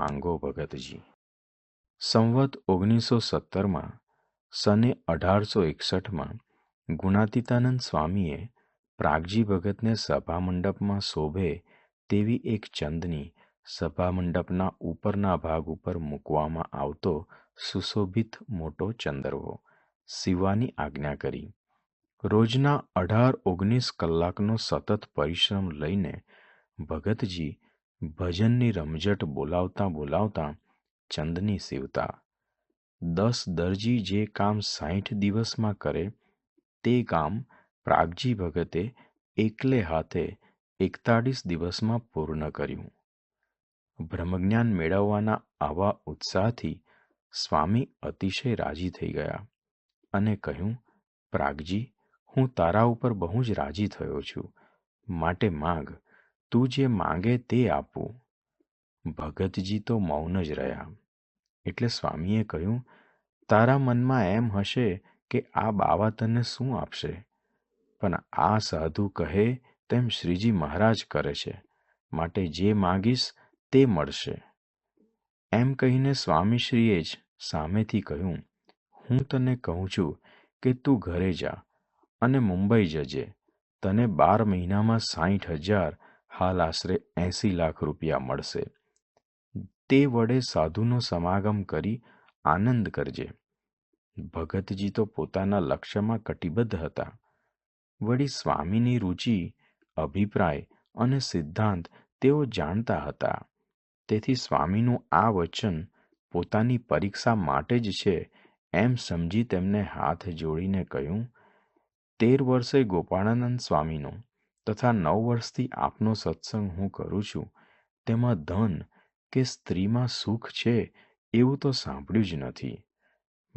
માંગો ભગતજી. સંવત ઓગણીસો સત્તરમાં સને અઢારસો એકસઠમાં ગુણાતીતાનંદ સ્વામીએ પ્રાગજી ભગતને સભા મંડપમાં શોભે તેવી એક ચંદની સભા મંડપના ઉપરના ભાગ ઉપર મૂકવામાં આવતો સુશોભિત મોટો ચંદરવો સીવવાની આજ્ઞા કરી. રોજના અઢાર ઓગણીસ કલાકનો સતત પરિશ્રમ લઈને ભગતજી ભજનની રમઝટ બોલાવતા બોલાવતા ચંદની સીવતા. દસ દરજી જે કામ સાઠ દિવસમાં કરે, તે કામ પ્રાગજી ભગતે એકલે હાથે એકતાળીસ દિવસમાં પૂર્ણ કર્યું. બ્રહ્મજ્ઞાન મેળવવાના આવા ઉત્સાહથી સ્વામી અતિશય રાજી થઈ ગયા અને કહ્યું, પ્રાગજી, હું તારા ઉપર બહુ જ રાજી થયો છું. માટે માગ તું જે માંગે તે આપું. ભગતજી તો મૌન જ રહ્યા. એટલે સ્વામીએ કહ્યું, તારા મનમાં એમ હશે કે આ બાવા તને શું આપશે? પણ આ સાધુ કહે તેમ શ્રીજી મહારાજ કરે છે. માટે જે માગીશ તે મળશે. એમ કહીને સ્વામીશ્રીએ જ સામેથી કહ્યું, હું તને કહું છું કે તું ઘરે જા અને મુંબઈ જજે. તને બાર મહિનામાં સાઠ હજાર હાલ આશરે એંસી લાખ રૂપિયા મળશે. તે વડે સાધુનો સમાગમ કરી આનંદ કરજે. ભગતજી તો પોતાના લક્ષ્યમાં કટિબદ્ધ હતા. વળી સ્વામીની રુચિ, અભિપ્રાય અને સિદ્ધાંત તેઓ જાણતા હતા. તેથી સ્વામીનું આ વચન પોતાની પરીક્ષા માટે જ છે એમ સમજી તેમને હાથ જોડીને કહ્યું, તેર વર્ષે ગોપાળાનંદ સ્વામીનો તથા નવ વર્ષથી આપનો સત્સંગ હું કરું છું. તેમાં ધન કે સ્ત્રીમાં સુખ છે એવું તો સાંભળ્યું જ નથી.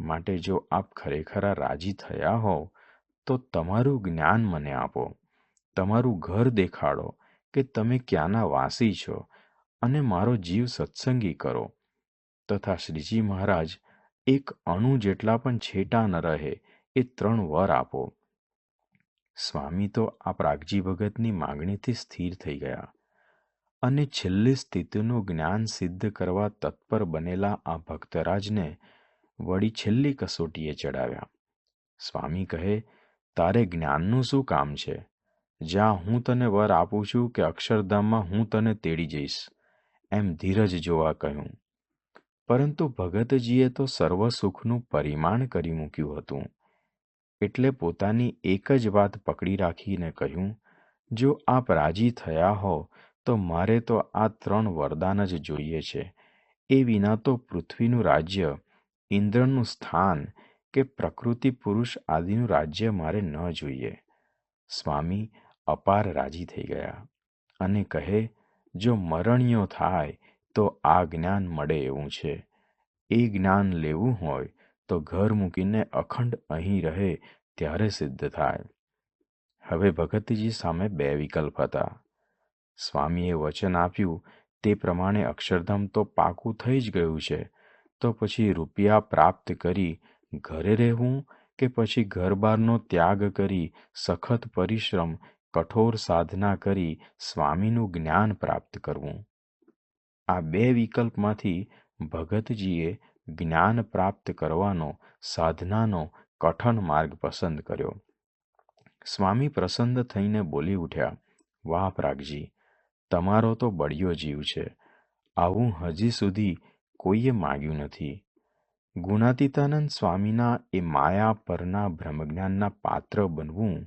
માટે જો આપ ખરેખરા રાજી થયા હોવ, તો તમારું જ્ઞાન મને આપો. તમારું ઘર દેખાડો કે તમે ક્યાંના વાસી છો અને મારો જીવ સત્સંગી કરો. તથા શ્રીજી મહારાજ, એક અણુ જેટલા પણ છેટા ન રહે એ ત્રણ વર આપો. સ્વામી તો આ પ્રાગજી ભગતની માંગણીથી સ્થિર થઈ ગયા અને છેલ્લી સ્થિતિનું જ્ઞાન સિદ્ધ કરવા તત્પર બનેલા આ ભક્તરાજને વળી છેલ્લી કસોટીએ ચડાવ્યા. સ્વામી કહે, તારે જ્ઞાનનું શું કામ છે? જ્યાં હું તને વર આપું છું કે અક્ષરધામમાં હું તને તેડી જઈશ. એમ ધીરજ જોવા કહ્યું. પરંતુ ભગતજીએ તો સર્વ સુખનું પરિમાણ કરી મૂક્યું હતું. એટલે પોતાની એક જ વાત પકડી રાખીને કહ્યું, જો આપ રાજી થયા હો, તો મારે તો આ ત્રણ વરદાન જ જોઈએ છે. એ વિના તો પૃથ્વીનું રાજ્ય ઇન્દ્રનું સ્થાન કે પ્રકૃતિ પુરુષ આદિનું રાજ્ય મારે ન જોઈએ. સ્વામી અપાર રાજી થઈ ગયા અને કહે, જો મરણીયો થાય, તો આ જ્ઞાન મળે એવું છે. એ જ્ઞાન લેવું હોય તો ઘર મૂકીને અખંડ અહીં રહે ત્યારે સિદ્ધ થાય. હવે ભગતજી સામે બે વિકલ્પ હતા. સ્વામીએ વચન આપ્યું, તે પ્રમાણે અક્ષરધામ તો પાકું થઈ જ ગયું છે. તો પછી રૂપિયા પ્રાપ્ત કરી ઘરે રહેવું કે પછી ઘરબારનો ત્યાગ કરી સખત પરિશ્રમ, કઠોર સાધના કરી સ્વામીનું જ્ઞાન પ્રાપ્ત કરવું? આ બે વિકલ્પમાંથી ભગતજીએ જ્ઞાન પ્રાપ્ત કરવાનો સાધનાનો કઠણ માર્ગ પસંદ કર્યો. સ્વામી પ્રસન્ન થઈને બોલી ઉઠ્યા, વાહ પ્રાગજી, તમારો તો બળિયો જીવ છે. આવું હજી સુધી કોઈએ માગ્યું નથી. ગુણાતીતાનંદ સ્વામીના એ માયા પરના બ્રહ્મજ્ઞાનના પાત્ર બનવું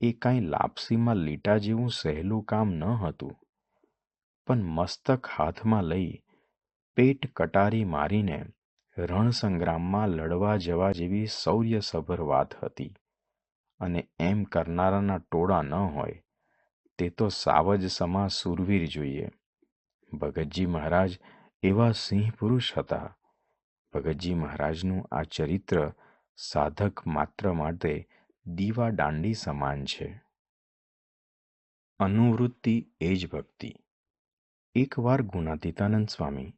એ કાંઈ લાપસીમાં લીટા જેવું સહેલું કામ ન હતું. પણ મસ્તક હાથમાં લઈ પેટ કટારી મારીને રણસંગ્રામમાં લડવા જવા જેવી શૌર્યસભર વાત હતી. અને એમ કરનારાના ટોળા ન હોય, તે તો સાવજ સમા સુરવીર જોઈએ. ભગતજી મહારાજ એવા સિંહ પુરુષ હતા. ભગતજી મહારાજનું આ ચરિત્ર સાધક માત્ર માટે દીવા દાંડી સમાન છે. અનુવૃત્તિ એ જ ભક્તિ. એકવાર ગુણાતીતાનંદ સ્વામી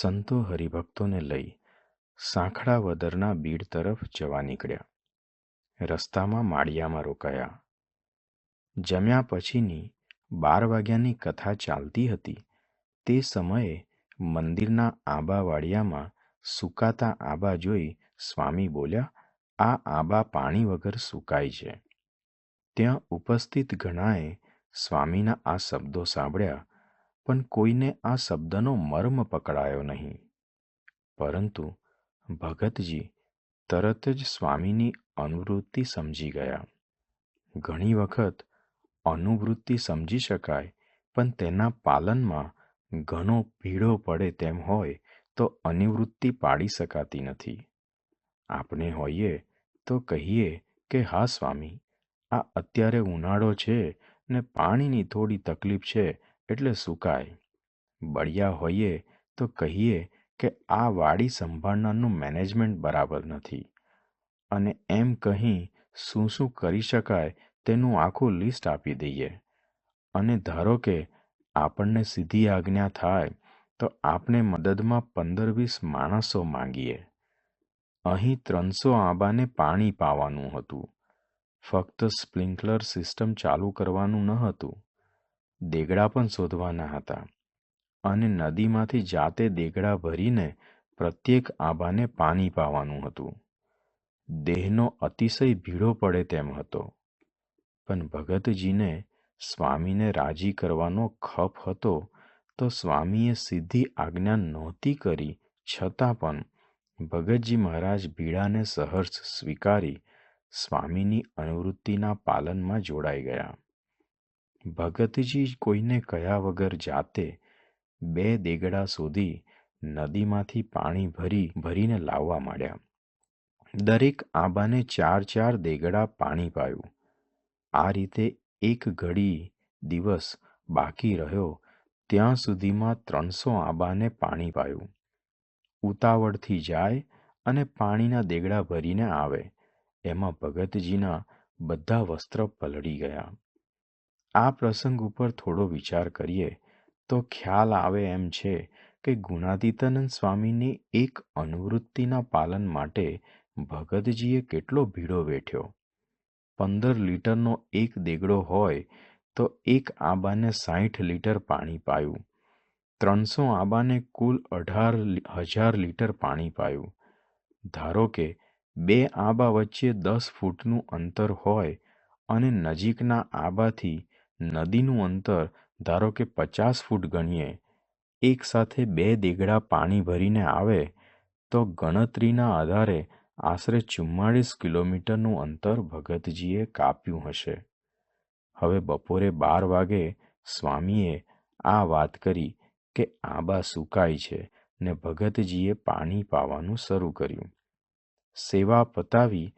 સંતો હરિભક્તોને લઈ સાંખડા વદરના બીડ તરફ જવા નીકળ્યા. રસ્તામાં માળિયામાં રોકાયા. જમ્યા પછીની બાર વાગ્યાની કથા ચાલતી હતી. તે સમયે મંદિરના આંબાવાડિયામાં સુકાતા આંબા જોઈ સ્વામી બોલ્યા, આ આંબા પાણી વગર સુકાય છે. ત્યાં ઉપસ્થિત ઘણાએ સ્વામીના આ શબ્દો સાંભળ્યા પણ કોઈને આ શબ્દનો મર્મ પકડાયો નહીં. પરંતુ ભગતજી તરત જ સ્વામીની અનુવૃત્તિ સમજી ગયા. ઘણી વખત અનુવૃત્તિ સમજી શકાય, પણ તેના પાલનમાં ઘણો ભીડો પડે તેમ હોય તો અનિવૃત્તિ પાડી શકાતી નથી. આપણે હોઈએ તો કહીએ કે, હા સ્વામી, આ અત્યારે ઉનાળો છે ને પાણીની થોડી તકલીફ છે એટલે સુકાય બળિયા હોઈએ તો કહીએ કે આ વાડી સંભાળનારનું મેનેજમેન્ટ બરાબર નથી. અને એમ કહી શું શું કરી શકાય તેનું આખું લિસ્ટ આપી દઈએ. અને ધારો કે આપણને સીધી આજ્ઞા થાય તો આપણે મદદમાં પંદર વીસ માણસો માંગીએ. અહીં ત્રણસો આંબાને પાણી પાવાનું હતું. ફક્ત સ્પ્રિંકલર સિસ્ટમ ચાલુ કરવાનું ન હતું. દેગડા પણ શોધવાના હતા અને નદીમાંથી જાતે દેગડા ભરીને પ્રત્યેક આંબાને પાણી પાવાનું હતું. દેહનો અતિશય ભીડો પડે તેમ હતો. પણ ભગતજીને સ્વામીને રાજી કરવાનો ખપ હતો તો સ્વામીએ સીધી આજ્ઞા નહોતી કરી, છતાં પણ ભગતજી મહારાજ ભીડાને સહર્ષ સ્વીકારી સ્વામીની અનુવૃત્તિના પાલનમાં જોડાઈ ગયા. ભગતજી કોઈને કયા વગર જાતે બે દેગડા શોધી નદીમાંથી પાણી ભરી, ભરીને લાવવા માંડ્યા. દરેક આંબાને ચાર ચાર દેગડા પાણી પાયું. આ રીતે એક ઘડી દિવસ બાકી રહ્યો, ત્યાં સુધીમાં ત્રણસો આંબાને પાણી પાયું. ઉતાવળથી જાય અને પાણીના દેગડા ભરીને આવે, એમાં ભગતજીના બધા વસ્ત્ર પલળી ગયા. આ પ્રસંગ ઉપર થોડો વિચાર કરીએ, તો ખ્યાલ આવે એમ છે કે ગુણાતીતાનંદ સ્વામીની એક અનુવૃત્તિના પાલન માટે ભગતજીએ કેટલો ભીડો વેઠ્યો. પંદર લીટરનો એક દેગડો હોય તો એક આંબાને સાઠ લીટર પાણી પાયું. ત્રણસો આંબાને કુલ અઢાર હજાર લીટર પાણી પાયું. ધારો કે બે આંબા વચ્ચે દસ ફૂટનું અંતર હોય અને નજીકના આંબાથી નદીનું અંતર ધારો કે પચાસ ફૂટ ગણીએ, એક સાથે બે દેગડા પાણી ભરીને આવે, તો ગણતરીના આધારે આશરે ચુમ્માળીસ કિલોમીટરનું અંતર ભગતજીએ કાપ્યું હશે. હવે બપોરે બાર વાગે સ્વામીએ આ વાત કરી કે આંબા સુકાય છે ને ભગતજીએ પાણી પાવાનું શરૂ કર્યું. સેવા પતાવી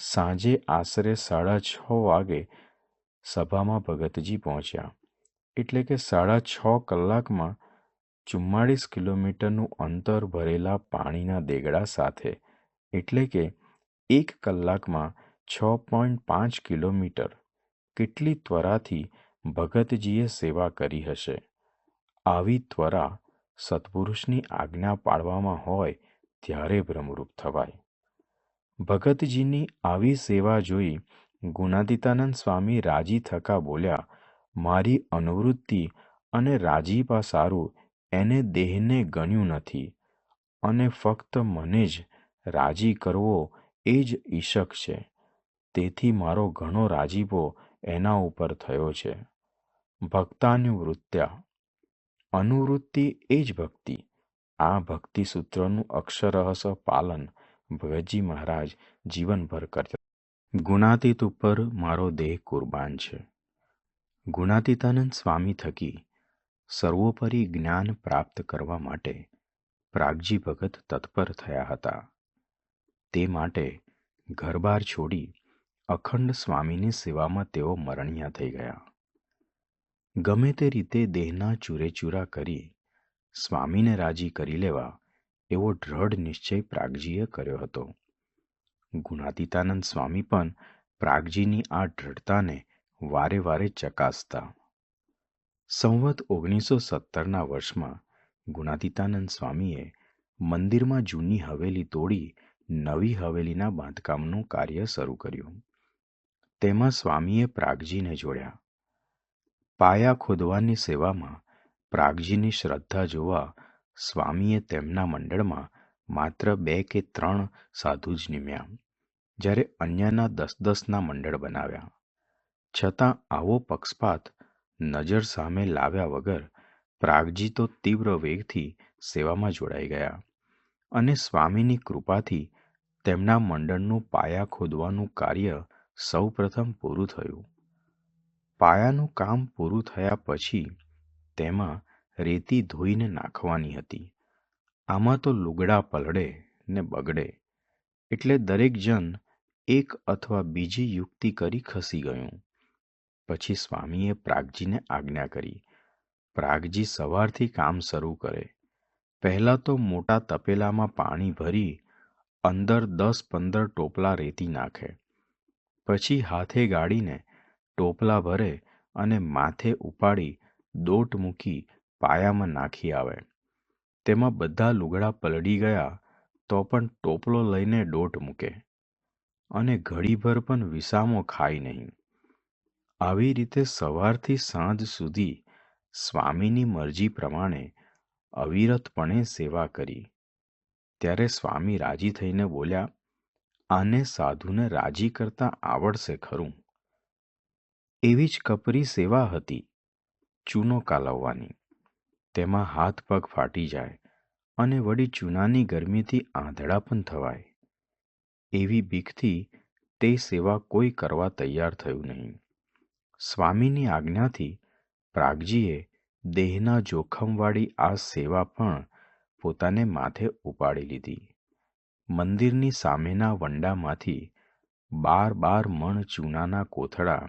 સાંજે આશરે સાડા છ વાગે સભામાં ભગતજી પહોંચ્યા. એટલે કે સાડા છ કલાકમાં ચુમ્માળીસ કિલોમીટરનું અંતર ભરેલા પાણીના દેગડા સાથે. એટલે કે એક કલાકમાં છ પોઈન્ટ પાંચ કિલોમીટર. કેટલી ત્વરાથી ભગતજીએ સેવા કરી હશે? આવી ત્વરા સત્પુરુષની આજ્ઞા પાડવામાં હોય ત્યારે ભ્રમરૂપ થવાય. ભગતજીની આવી સેવા જોઈ ગુણાતીતાનંદ સ્વામી રાજી થકા બોલ્યા, મારી અનુવૃત્તિ અને રાજીપા સારું એને દેહને ગણ્યું નથી અને ફક્ત મને જ રાજી કરવો એ જ ઈશક છે. તેથી મારો ઘણો રાજીપો એના ઉપર થયો છે. ભક્તાનુવૃત્ત્યા. અનુવૃત્તિ એ જ ભક્તિ. આ ભક્તિ સૂત્રનું અક્ષરહસ પાલન ભગતજી મહારાજ જીવનભર કરતા ગુણાતીત ઉપર મારો દેહ કુરબાન છે. ગુણાતીતાનંદ સ્વામી થકી સર્વોપરી જ્ઞાન પ્રાપ્ત કરવા માટે પ્રાગજી ભગત તત્પર થયા હતા. તે માટે ઘરબાર છોડી અખંડ સ્વામીની સેવામાં તેઓ મરણિયા થઈ ગયા. ગમે તે રીતે દેહના ચૂરેચૂરા કરી સ્વામીને રાજી કરી લેવા એવો દ્રઢ નિશ્ચય પ્રાગજીએ કર્યો હતો. ગુણાતીતાનંદ સ્વામી પણ પ્રાગજીની આ દ્રઢતાને વારે વારે ચકાસતા. સંવત ઓગણીસો સત્તરના વર્ષમાં ગુણાતીતાનંદ સ્વામીએ મંદિરમાં જૂની હવેલી તોડી નવી હવેલીના બાંધકામનું કાર્ય શરૂ કર્યું. તેમાં સ્વામીએ પ્રાગજીને જોડ્યા. પાયા ખોદવાની સેવામાં પ્રાગજીની શ્રદ્ધા જોવા સ્વામીએ તેમના મંડળમાં માત્ર બે કે ત્રણ સાધુ જ નિમ્યા, જ્યારે અન્યના દસ દસના મંડળ બનાવ્યા. છતાં આવો પક્ષપાત નજર સામે લાવ્યા વગર પ્રાગજી તો તીવ્ર વેગથી સેવામાં જોડાઈ ગયા અને સ્વામીની કૃપાથી તેમના મંડળનું પાયા ખોદવાનું કાર્ય સૌપ્રથમ પૂરું થયું. પાયાનું કામ પૂરું થયા પછી તેમાં રેતી ધોઈને નાખવાની હતી. આમાં તો લુગડા પલળે ને બગડે એટલે દરેક જણ એક અથવા બીજી યુક્તિ કરી ખસી ગયું. પછી સ્વામીએ પ્રાગજીને આજ્ઞા કરી. પ્રાગજી સવારથી કામ શરૂ કરે. પહેલાં તો મોટા તપેલામાં પાણી ભરી અંદર દસ પંદર ટોપલા રેતી નાખે. પછી હાથે ગાડીને ટોપલા ભરે અને માથે ઉપાડી દોટ મૂકી પાયામાં નાખી આવે. તેમાં બધા લુગડા પલળી ગયા તો પણ ટોપલો લઈને દોટ મૂકે અને ઘડીભર પણ વિસામો ખાય નહીં. આવી રીતે સવારથી સાંજ સુધી સ્વામીની મરજી પ્રમાણે અવિરતપણે સેવા કરી. ત્યારે સ્વામી રાજી થઈને બોલ્યા, આને સાધુને રાજી કરતા આવડશે ખરું? એવી જ કપરી સેવા હતી ચૂનો કાલવવાની. તેમાં હાથ પગ ફાટી જાય અને વળી ચૂનાની ગરમીથી આંધળા પણ થવાય. એવી બીકથી તે સેવા કોઈ કરવા તૈયાર થયું નહીં. સ્વામીની આજ્ઞાથી પ્રાગજીએ દેહના જોખમવાળી આ સેવા પણ પોતાને માથે ઉપાડી લીધી. મંદિરની સામેના વંડામાંથી બાર બાર મણ ચૂનાના કોથળા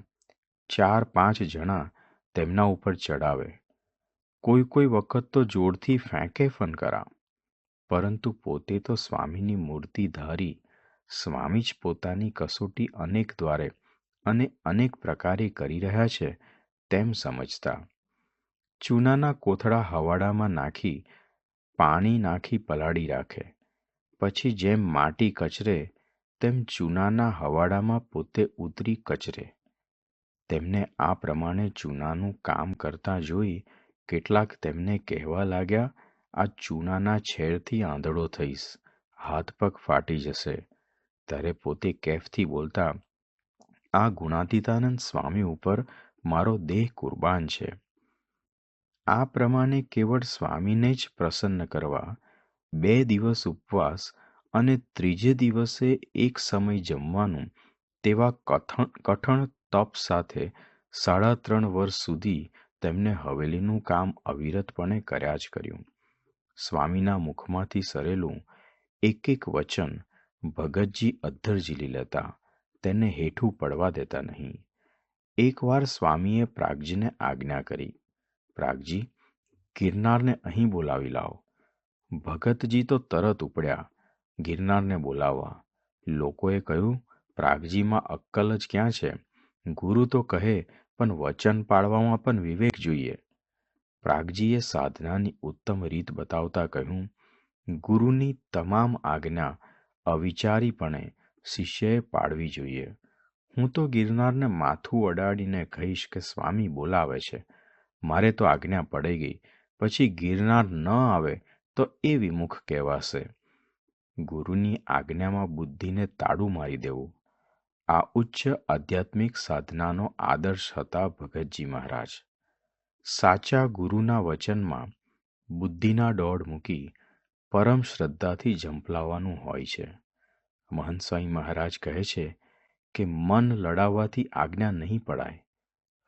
ચાર પાંચ જણા તેમના ઉપર ચડાવે. કોઈ કોઈ વખત તો જોરથી ફેંકે ફનકરા પરંતુ પોતે તો સ્વામીની મૂર્તિ ધારી, સ્વામી જ પોતાની કસોટી અનેક દ્વારે અને અનેક પ્રકારે કરી રહ્યા છે તેમ સમજતા. ચૂનાના કોથળા હવાડામાં નાખી, પાણી નાખી પલાળી રાખે. પછી જેમ માટી કચરે, તેમ ચૂનાના હવાડામાં પોતે ઉતરી કચરે. તેમને આ પ્રમાણે ચૂનાનું કામ કરતા જોઈ કેટલાક તેમને કહેવા લાગ્યા, આ ચૂનાના છેડથી આંધળો થઈશ. હાથ પગ ફાટી જશે. ત્યારે પોતે કેફથી બોલતા, આ ગુણાતીતાનંદ સ્વામી ઉપર મારો દેહ કુરબાન છે. આ પ્રમાણે કેવળ સ્વામીને જ પ્રસન્ન કરવા, બે દિવસ ઉપવાસ અને ત્રીજે દિવસે એક સમય જમવાનું તેવા કઠણ તપ સાથે સાડા ત્રણ વર્ષ સુધી તેમને હવેલીનું કામ અવિરતપણે કર્યા જ કર્યું. સ્વામીના મુખમાંથી સરેલું એક એક વચન ભગતજી અધ્ધર ઝીલી લેતા તેને હેઠું પડવા દેતા નહીં. એકવાર સ્વામીએ પ્રાગજીને આજ્ઞા કરી. પ્રાગજી, ગિરનારને અહીં બોલાવી લાવો. ભગતજી તો તરત ઉપડ્યા. ગિરનારને બોલાવવા. લોકોએ કહ્યું, પ્રાગજીમાં અક્કલ જ ક્યાં છે? ગુરુ તો કહે પણ વચન પાળવામાં પણ વિવેક જોઈએ. પ્રાગજીએ સાધનાની ઉત્તમ રીત બતાવતા કહ્યું, ગુરુની તમામ આજ્ઞા અવિચારીપણે શિષ્યએ પાડવી જોઈએ. હું તો ગિરનારને માથું અડાડીને કહીશ કે, સ્વામી, બોલાવે છે. મારે તો આજ્ઞા પડી ગઈ. પછી ગિરનાર ન આવે તો એ વિમુખ કહેવાશે. ગુરુની આજ્ઞામાં બુદ્ધિને તાળું મારી દેવું. આ ઉચ્ચ આધ્યાત્મિક સાધનાનો આદર્શ હતા ભગતજી મહારાજ. સાચા ગુરુના વચનમાં બુદ્ધિના દોડ મૂકી પરમ શ્રદ્ધાથી ઝંપલાવવાનું હોય છે. મહંત મહારાજ કહે છે કે, મન લડાવવાથી આજ્ઞા નહીં પડાય,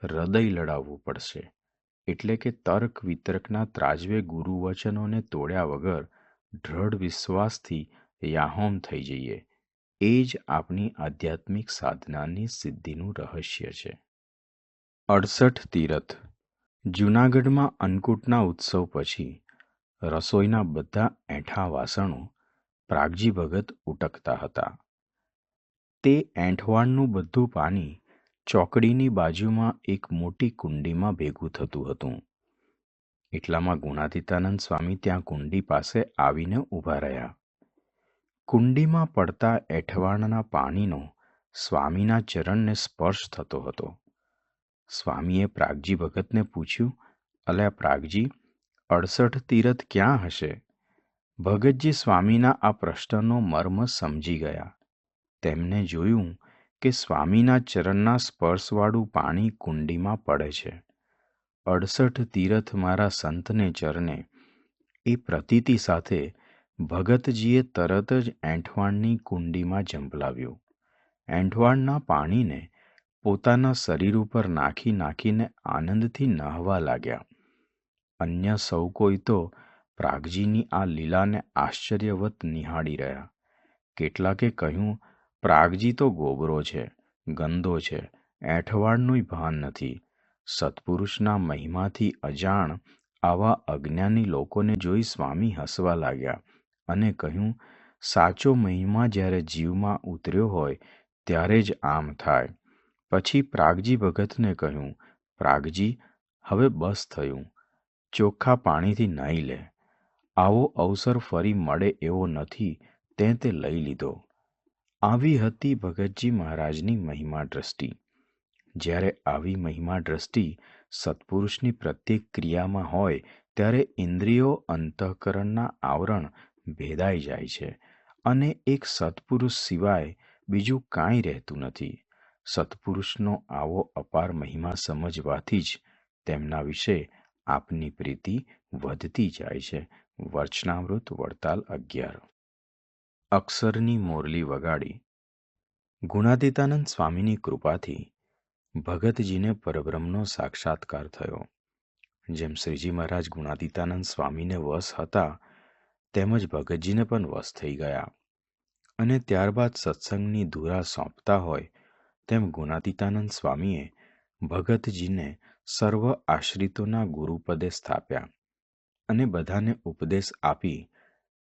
હૃદય લડાવવું પડશે. એટલે કે તર્ક વિતર્કના ત્રાજવે ગુરુવચનોને તોડ્યા વગર દ્રઢ વિશ્વાસથી યાહોમ થઈ જઈએ. એ જ આપણી આધ્યાત્મિક સાધનાની સિદ્ધિનું રહસ્ય છે. અડસઠ તીરથ. જૂનાગઢમાં અન્નકૂટના ઉત્સવ પછી રસોઈના બધા એઠા વાસણો પ્રાગજી ભગત ઉટકતા હતા. તે એંઠવાણનું બધું પાણી ચોકડીની બાજુમાં એક મોટી કુંડીમાં ભેગું થતું હતું. એટલામાં ગુણાતીતાનંદ સ્વામી ત્યાં કુંડી પાસે આવીને ઊભા રહ્યા. કુંડીમાં પડતા એઠવાણના પાણીનો સ્વામીના ચરણને સ્પર્શ થતો હતો. સ્વામીએ પ્રાગજી ભગતને પૂછ્યું, અલ્યા પ્રાગજી, અડસઠ તીરથ ક્યાં હશે? ભગતજી સ્વામીના આ પ્રશ્નનો મર્મ સમજી ગયા. તેમને જોયું કે સ્વામીના ચરણના સ્પર્શવાળું પાણી કુંડીમાં પડે છે. અડસઠ તીરથ મારા સંતને ચરણે, એ પ્રતીતિ સાથે ભગતજીએ તરત જ એંઠવાણની કુંડીમાં ઝંપલાવ્યું. એંઠવાણના પાણીને પોતાના શરીર ઉપર નાખી નાખીને આનંદથી નહવા લાગ્યા. અન્ય સૌ કોઈ તો પ્રાગજીની આ લીલાને આશ્ચર્યવત નિહાળી રહ્યા. કેટલાકે કહ્યું, પ્રાગજી તો ગોબરો છે, ગંદો છે એઠવાડનુંય ભાન નથી. સત્પુરુષના મહિમાથી અજાણ આવા અજ્ઞાની લોકોને જોઈ સ્વામી હસવા લાગ્યા. અને કહ્યું, સાચો મહિમા જ્યારે જીવમાં ઉતર્યો હોય, ત્યારે જ આમ થાય. પછી પ્રાગજી ભગતને કહ્યું, પ્રાગજી, હવે બસ થયું. ચોખ્ખા પાણીથી નાહી લે. આવો અવસર ફરી મળે એવો નથી, તે તે લઈ લીધો. આવી હતી ભગતજી મહારાજની મહિમા દ્રષ્ટિ. જ્યારે આવી મહિમા દ્રષ્ટિ સત્પુરુષની પ્રત્યેક ક્રિયામાં હોય, ત્યારે ઇન્દ્રિયો અંતઃકરણના આવરણ ભેદાઈ જાય છે અને એક સત્પુરુષ સિવાય બીજું કાંઈ રહેતું નથી. સત્પુરુષનો આવો અપાર મહિમા સમજવાથી જ તેમના વિશે આપની પ્રીતિ વધતી જાય છે. વર્ચનામૃત વડતાલ અગિયાર. અક્ષરની મોરલી વગાડી. ગુણાતીતાનંદ સ્વામીની કૃપાથી ભગતજીને પરબ્રહ્મનો સાક્ષાત્કાર થયો. જેમ શ્રીજી મહારાજ ગુણાતીતાનંદ સ્વામીને વશ હતા તેમજ ભગતજીને પણ વશ થઈ ગયા. અને ત્યારબાદ સત્સંગની ધુરા સોંપતા હોય તેમ ગુણાતીતાનંદ સ્વામીએ ભગતજીને સર્વ આશ્રિતોના ગુરુપદે સ્થાપ્યા અને બધાને ઉપદેશ આપી,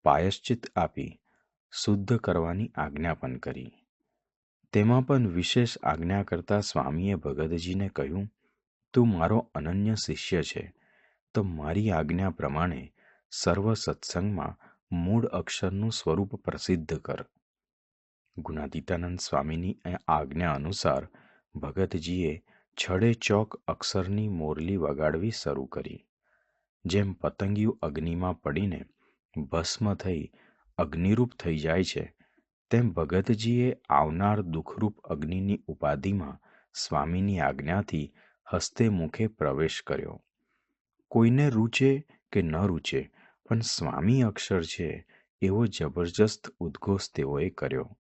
પાયશ્ચિત આપી, શુદ્ધ કરવાની આજ્ઞા પણ કરી. તેમાં પણ વિશેષ આજ્ઞા કરતા સ્વામીએ ભગતજીને કહ્યું, તું મારો અનન્ય શિષ્ય છે. તો મારી આજ્ઞા પ્રમાણે સર્વ સત્સંગમાં મૂળ અક્ષરનું સ્વરૂપ પ્રસિદ્ધ કર. ગુણાતીતાનંદ સ્વામીની આજ્ઞા અનુસાર ભગતજીએ છડે ચોક અક્ષરની મોરલી વગાડવી શરૂ કરી. જેમ પતંગિયું અગ્નિમાં પડીને ભસ્મ થઈ અગ્નિરૂપ થઈ જાય છે, તેમ ભગતજીએ આવનાર દુઃખરૂપ અગ્નિની ઉપાધિમાં સ્વામીની આજ્ઞાથી હસ્તે મુખે પ્રવેશ કર્યો. કોઈને રૂચે કે ન રૂચે પણ સ્વામી અક્ષર છે એવો જબરજસ્ત ઉદ્ઘોષ તેઓએ કર્યો.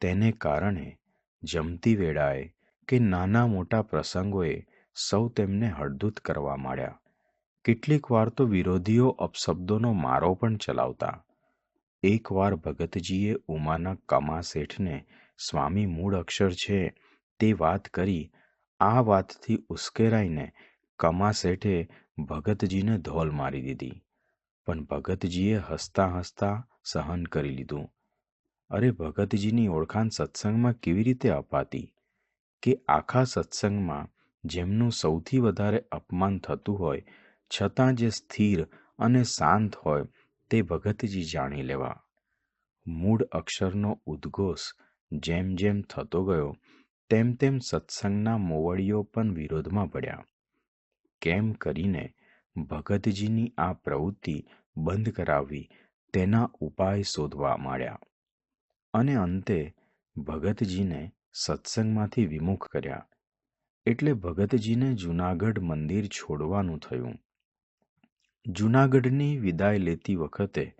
તેને કારણે જમતી વેળાએ કે નાના મોટા પ્રસંગોએ સૌ તેમને હળદૂત કરવા માંડ્યા. કેટલીક વાર તો વિરોધીઓ અપશબ્દોનો મારો પણ ચલાવતા. એકવાર ભગતજીએ ઉમાના કમા શેઠને, સ્વામી, મૂળ અક્ષર છે તે વાત કરી, આ વાતથી ઉશ્કેરાઈને કમા શેઠે ભગતજીને ધોલ મારી દીધી. પણ ભગતજીએ હસતા હસતા સહન કરી લીધું. અરે ભગતજીની ઓળખાણ સત્સંગમાં કેવી રીતે અપાતી? કે આખા સત્સંગમાં જેમનું સૌથી વધારે અપમાન થતું હોય, છતાં જે સ્થિર અને શાંત હોય તે ભગતજી જાણી લેવા. મૂળ અક્ષરનો ઉદ્ઘોષ જેમ જેમ થતો ગયો, તેમ તેમ સત્સંગના મોવડીઓ પણ વિરોધમાં પડ્યા. કેમ કરીને ભગતજીની આ પ્રવૃત્તિ બંધ કરાવવી તેના ઉપાય શોધવા માંડ્યા અને અંતે ભગતજીને સત્સંગમાંથી વિમુખ કર્યા. એટલે ભગતજીને જૂનાગઢ મંદિર છોડવાનું થયું. જૂનાગઢની વિદાય લેતી વખતે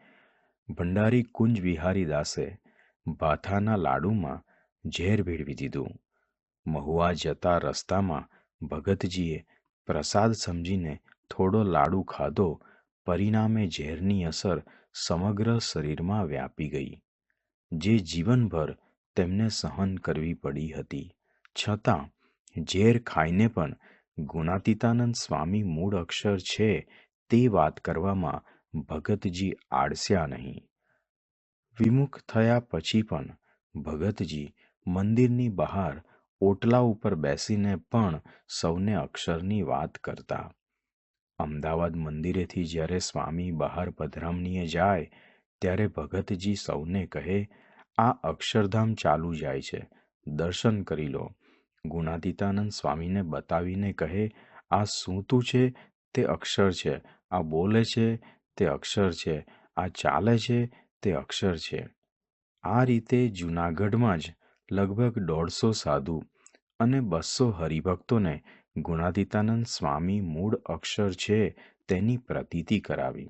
ભંડારી કુંજ વિહારી દાસે ભાથાના લાડુમાં ઝેર ભેળવી દીધું. મહુવા જતા રસ્તામાં ભગતજીએ પ્રસાદ સમજીને થોડો લાડુ ખાધો, પરિણામે ઝેરની અસર સમગ્ર શરીરમાં વ્યાપી ગઈ. જે જીવનભર તેમને સહન કરવી પડી હતી. છતાં, ઝેર ખાઈને પણ ગુણાતીતાનંદ સ્વામી મૂળ અક્ષર છે તે વાત કરવામાં ભગતજી આળસ્યા નહીં. વિમુખ થયા પછી પણ ભગતજી મંદિરની બહાર ઓટલા ઉપર બેસીને પણ સૌને અક્ષરની વાત કરતા. અમદાવાદ મંદિરેથી જ્યારે સ્વામી બહાર પધરામણીએ જાય, ત્યારે ભગતજી સૌને કહે, આ અક્ષરધામ ચાલુ જાય છે. દર્શન કરી લો. ગુણાતીતાનંદ સ્વામીને બતાવીને કહે, આ સૂતું છે? તે અક્ષર છે. આ બોલે છે? તે અક્ષર છે. આ ચાલે છે? તે અક્ષર છે. આ રીતે જૂનાગઢમાં જ લગભગ દોઢસો સાધુ અને બસો હરિભક્તોને ગુણાતીતાનંદ સ્વામી મૂળ અક્ષર છે તેની પ્રતીતિ કરાવી.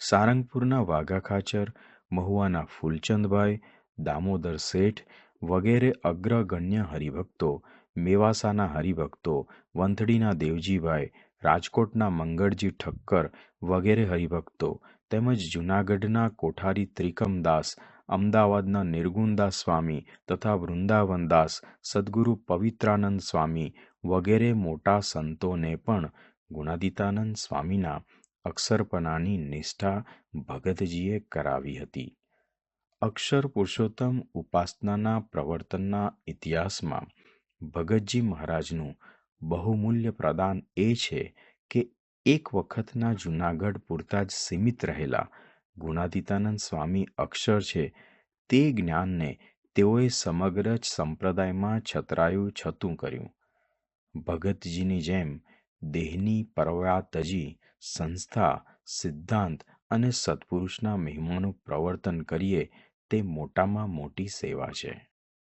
સારંગપુરના વાઘા ખાચર, મહુવાના ફૂલચંદભાઈ દામોદર શેઠ વગેરે અગ્રગણ્ય હરિભક્તો, મેવાસાના હરિભક્તો, વંથડીના દેવજીભાઈ, રાજકોટના મંગળજી ઠક્કર વગેરે હરિભક્તો તેમજ જૂનાગઢના કોઠારી ત્રિકમદાસ, અમદાવાદના નિર્ગુણદાસ સ્વામી તથા વૃંદાવનદાસ, સદગુરુ પવિત્રાનંદ સ્વામી વગેરે મોટા સંતોને પણ ગુણાદિતાનંદ સ્વામીના અક્ષરપણાની નિષ્ઠા ભગતજીએ કરાવી હતી. અક્ષર પુરુષોત્તમ ઉપાસનાના પ્રવર્તનના ઇતિહાસમાં ભગતજી મહારાજનું બહુમૂલ્ય પ્રદાન એ છે કે એક વખતના જૂનાગઢ પૂરતા જ સીમિત રહેલા ગુણાતીતાનંદ સ્વામી અક્ષર છે તે જ્ઞાનને તેઓએ સમગ્ર જ સંપ્રદાયમાં છતરાયું છતું કર્યું. ભગતજીની જેમ દેહની પરવા તજી સંસ્થા, સિદ્ધાંત અને સત્પુરુષના મહિમાનું પ્રવર્તન કરીએ તે મોટામાં મોટી સેવા છે.